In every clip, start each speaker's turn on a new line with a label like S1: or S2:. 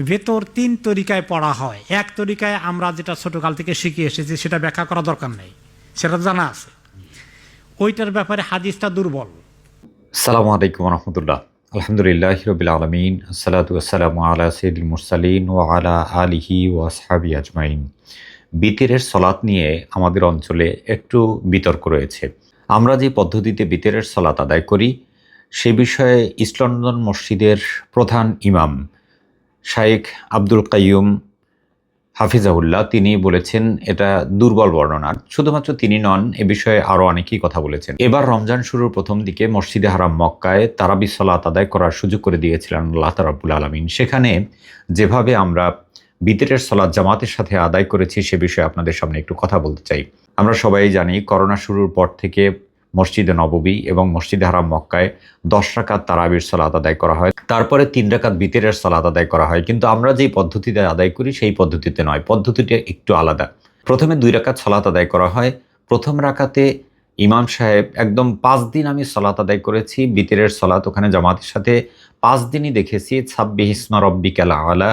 S1: ভেতর তিন তরিকায় পড়া হয়। এক তরিকায় আমরা যেটা ছোটকাল থেকে শিখে এসেছি, সেটা ব্যাখ্যা করা দরকার নেই। সেটা জানা আছে। ওইটার ব্যাপারে হাদিসটা দুর্বল।
S2: সালাম আলাইকুম রহমতুল্লাহ। আলহামদুলিল্লাহ রবিল আলমিন। আসসালামু আলা সৈদুল মুরসালিন ও আলা আলিহি ও আসহাবি আজমাইন। বিতিরের সলাৎ নিয়ে আমাদের অঞ্চলে একটু বিতর্ক রয়েছে। আমরা যে পদ্ধতিতে বিতিরের সলাৎ আদায় করি, সে বিষয়ে ইস্ট মসজিদের প্রধান ইমাম শায়েখ আব্দুল কাইয়ুম হাফিজাহুল্লাহ, তিনি বলেছেন, এটা দুর্বল বর্ণনা। শুধুমাত্র তিনি নন, এ বিষয়ে আরও অনেকেই কথা বলেছেন। এবার রমজান শুরুর প্রথম দিকে মসজিদে হারাম মক্কায় তারাবি সলাত আদায় করার সুযোগ করে দিয়েছিলেন আল্লাহ তারাবুল আলমিন। সেখানে যেভাবে আমরা বিতরের সলাৎ জামাতের সাথে আদায় করেছি, সে বিষয়ে আপনাদের সামনে একটু কথা বলতে চাই। আমরা সবাই জানি, করোনা শুরুর পর থেকে মসজিদে নববী এবং মসজিদে হারাম মক্কায় দশ রাকাত তারাবির সালাত আদায় করা হয়। তারপরে তিন রাকাত বিতেরের সালাত আদায় করা হয়। কিন্তু আমরা যেই পদ্ধতিতে আদায় করি, সেই পদ্ধতিতে নয়। পদ্ধতিটা একটু আলাদা। প্রথমে দুই রাকাত সালাত আদায় করা হয়। প্রথম রাকাতে ইমাম সাহেব একদম পাঁচ দিন আমি সলাত আদায় করেছি বিতেরের সলাত। ওখানে জামাতের সাথে পাঁচ দিনই দেখেছি, ছাব্বিশ ইসমা রব্বিকাল আলা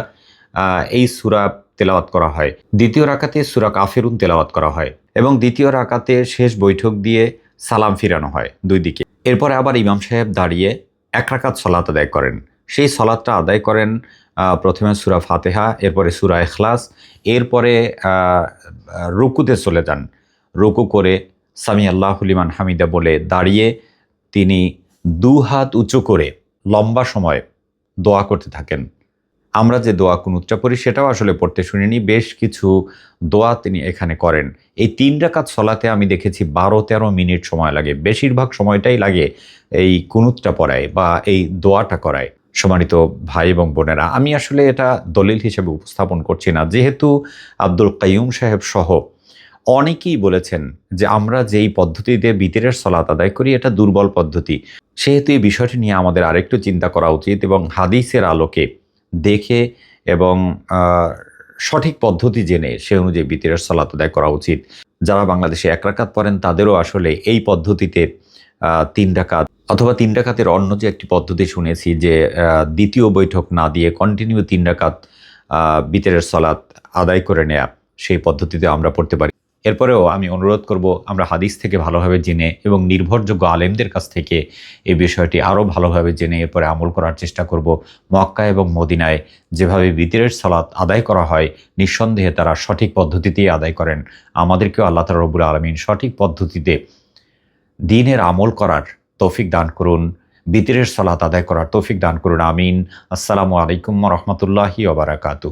S2: এই সুরা তেলাওয়াত করা হয়। দ্বিতীয় রাকাতে সুরা কাফিরুন তেলাওয়াত করা হয়। এবং দ্বিতীয় রাকাতে শেষ বৈঠক দিয়ে সালাম ফিরানো হয় দুই দিকে। এরপরে আবার ইমাম সাহেব দাঁড়িয়ে এক রাকাত সলাত আদায় করেন। সেই সলাতটা আদায় করেন প্রথমে সুরা ফাতেহা, এরপরে সুরা এখলাস এরপরে রুকুতে চলে যান। রুকু করে সামি আল্লাহ লিমান হামিদা বলে দাঁড়িয়ে তিনি দু হাত উঁচু করে লম্বা সময় দোয়া করতে থাকেন। আমরা যে দোয়া কুনুতটা পড়ি সেটাও আসলে পড়তে শুনিনি। বেশ কিছু দোয়া তিনি এখানে করেন। এই তিন রাকাত সলাতে আমি দেখেছি বারো তেরো মিনিট সময় লাগে। বেশিরভাগ সময়টাই লাগে এই কুনুতটা পড়ায় বা এই দোয়াটা করায়। সম্মানিত ভাই এবং বোনেরা, আমি আসলে এটা দলিল হিসেবে উপস্থাপন করছি না। যেহেতু আব্দুল কাইয়ুম সাহেব সহ অনেকেই বলেছেন যে আমরা যেই পদ্ধতিতে বিতিরের সলাত আদায় করি, এটা দুর্বল পদ্ধতি। সেহেতু এই বিষয়টি নিয়ে আমাদের আরেকটু চিন্তা করা উচিত এবং হাদিসের আলোকে দেখে এবং সঠিক পদ্ধতি জেনে সে অনুযায়ী বিতিরের সলাত আদায় করা উচিত। যারা বাংলাদেশে এক রাকাত পড়েন, তাদেরও আসলে এই পদ্ধতিতে তিন ডাকাত অথবা তিন রাকাতের অন্য যে একটি পদ্ধতি শুনেছি যে দ্বিতীয় বৈঠক না দিয়ে কন্টিনিউ তিন ডাকাত বিতেরের সলাত আদায় করে নেয়া, সেই পদ্ধতিতে আমরা পড়তে পারি। এরপরেও আমি অনুরোধ করব, আমরা হাদিস থেকে ভালোভাবে জেনে এবং নির্ভরযোগ্য আলেমদের কাছ থেকে এই বিষয়টি আরও ভালোভাবে জেনে এরপরে আমল করার চেষ্টা করব। মক্কা এবং মদিনায় যেভাবে বিতিরের সালাত আদায় করা হয়, নিঃসন্দেহে তারা সঠিক পদ্ধতিতেই আদায় করেন। আমাদেরকেও আল্লাহ তালা রবুল আলমিন সঠিক পদ্ধতিতে দিনের আমল করার তৌফিক দান করুন, বিতিরের সালাত আদায় করার তৌফিক দান করুন। আমিন। আসসালামু আলাইকুম রহমতুল্লাহি ওবরাকাতু